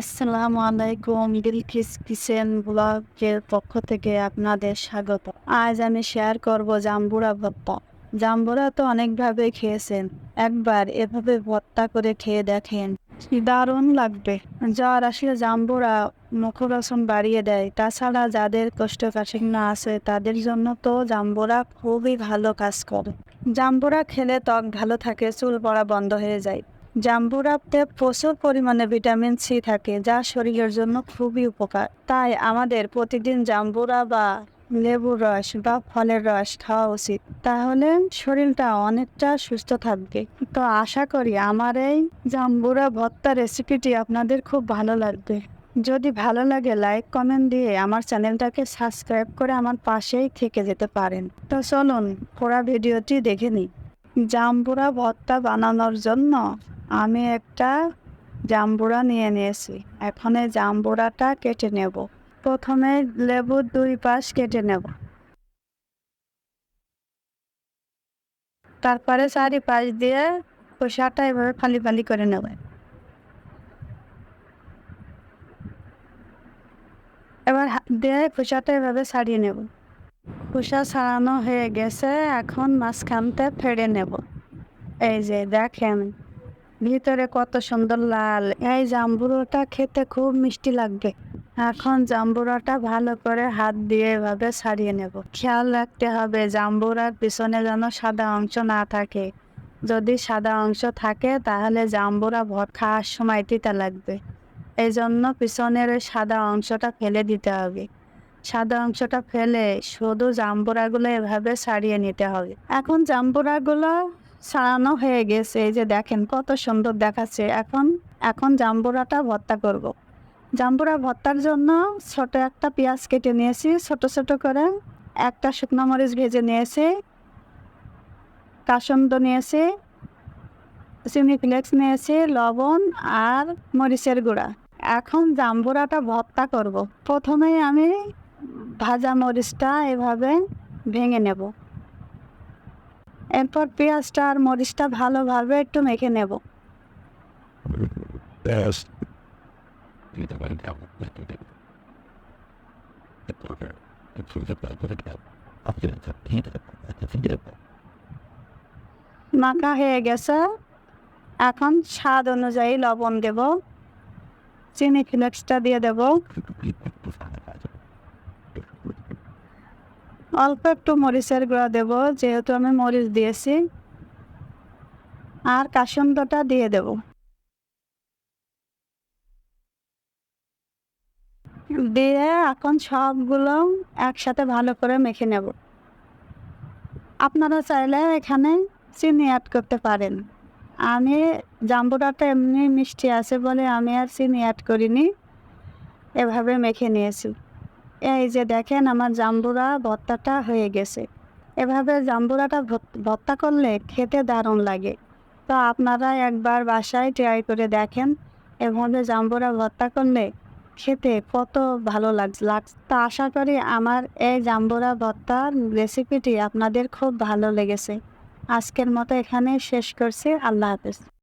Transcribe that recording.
আসসালামু আলাইকুম বিলকিস কিচেন ব্লগের পক্ষ থেকে আপনাদের স্বাগত। আজ আমি শেয়ার করব জাম্বুরা ভর্তা। জাম্বুরা তো অনেকভাবে খেয়েছেন। একবার এভাবে ভর্তা করে খেয়ে দেখেন দারুণ লাগবে। জ্বর আসলে জাম্বুরা মুখরসন বাড়িয়ে দেয়। তাছাড়া যাদের কোষ্ঠকাঠিন্য আছে, তাদের জন্য তো জাম্বুরা খুবই ভালো কাজ করে। জাম্বুরা খেলে ত্বক ভালো থাকে, চুল পড়া বন্ধ হয়ে যায়। জাম্বুরাতে প্রচুর পরিমাণে ভিটামিন সি থাকে, যা শরীরের জন্য খুবই উপকার। তাই আমাদের প্রতিদিন জাম্বুরা বা লেবুর রস বা ফলের রস খাওয়া উচিত। তাহলে শরীরটা অনেকটা সুস্থ থাকবে। তো আশা করি আমার এই জাম্বুরা ভর্তা রেসিপিটি আপনাদের খুব ভালো লাগবে। যদি ভালো লাগে, লাইক, কমেন্ট দিয়ে আমার চ্যানেলটাকে সাবস্ক্রাইব করে আমার পাশেই থেকে যেতে পারেন। তো চলুন পুরা ভিডিওটি দেখে নিই। জাম্বুরা ভর্তা বানানোর জন্য আমি একটা জাম্বুরা নিয়ে নিয়েছি। এখন এই জাম্বুরাটা কেটে নেব। প্রথমে লেবুর দুই পাশ কেটে নেব। তারপরে চারি পাশ দিয়ে খোসাটা এভাবে ফালি ফালি করে নেব। এবার দিয়ে খোসাটা এভাবে ছাড়িয়ে নেব। খোসা ছাড়ানো হয়ে গেছে। এখন মাঝখানতে ফেড়ে নেব। এই যে দেখেন। ভিতরে কত সুন্দর লাল। এই জাম্বুরাটা খেতে খুব মিষ্টি লাগবে। এখন জাম্বুরাটা ভালো করে হাত দিয়ে এভাবে ছাড়িয়ে নেব। খেয়াল রাখতে হবে, জাম্বুরার পিছনে যেন সাদা অংশ না থাকে। যদি সাদা অংশ থাকে, তাহলে জাম্বুরা ভর খাওয়ার সময় তিতা লাগবে। এই জন্য পিছনের ওই সাদা অংশটা ফেলে দিতে হবে। সাদা অংশটা ফেলে শুধু জাম্বুরাগুলো এভাবে ছাড়িয়ে নিতে হবে। এখন জাম্বুরাগুলো ছাড়ানো হয়ে গেছে এই যে দেখেন কত সুন্দর দেখাচ্ছে এখন এখন জাম্বুরাটা ভর্তা করব। জাম্বুরা ভর্তার জন্য ছোট একটা পেঁয়াজ কেটে নিয়েছি, ছোট ছোট করে একটা শুকনো মরিচ ভেজে নিয়েছি, কাসন্দ নিয়েছি, চিনি ফ্লেক্স নিয়েছি, লবণ আর মরিচের গুঁড়া এখন জাম্বুরাটা ভর্তা করব। প্রথমেই আমি ভাজা মরিচটা এভাবে ভেঙে নেব এরপর পেঁয়াজটা আর মরিচটা ভালোভাবে একটু মেখে নেব। মাখা হয়ে গেছে। এখন স্বাদ অনুযায়ী লবণ দেব। চিনি ফ্লেক্সটা দিয়ে দেব। অল্প একটু মরিচের গুঁড়া দেব, যেহেতু আমি মরিচ দিয়েছি। আর কাসুন্দটা দিয়ে দেব। দিয়ে এখন সবগুলো একসাথে ভালো করে মেখে নেব। আপনারা চাইলে এখানে চিনি অ্যাড করতে পারেন। আমি জাম্বুরাটা এমনি মিষ্টি আছে বলে আমি আর চিনি অ্যাড করিনি। এভাবে মেখে নিয়েছি। এই যে দেখেন আমার জাম্বুরা ভর্তাটা হয়ে গেছে। এভাবে জাম্বুরাটা ভর্তা করলে খেতে দারুণ লাগে। তো আপনারা একবার বাসায় ট্রাই করে দেখেন, এভাবে জাম্বুরা ভর্তা করলে খেতে কত ভালো লাগ লাগ, তা আশা করি আমার এই জাম্বুরা ভর্তার রেসিপিটি আপনাদের খুব ভালো লেগেছে। আজকের মতো এখানে শেষ করছি, আল্লাহ হাফেজ।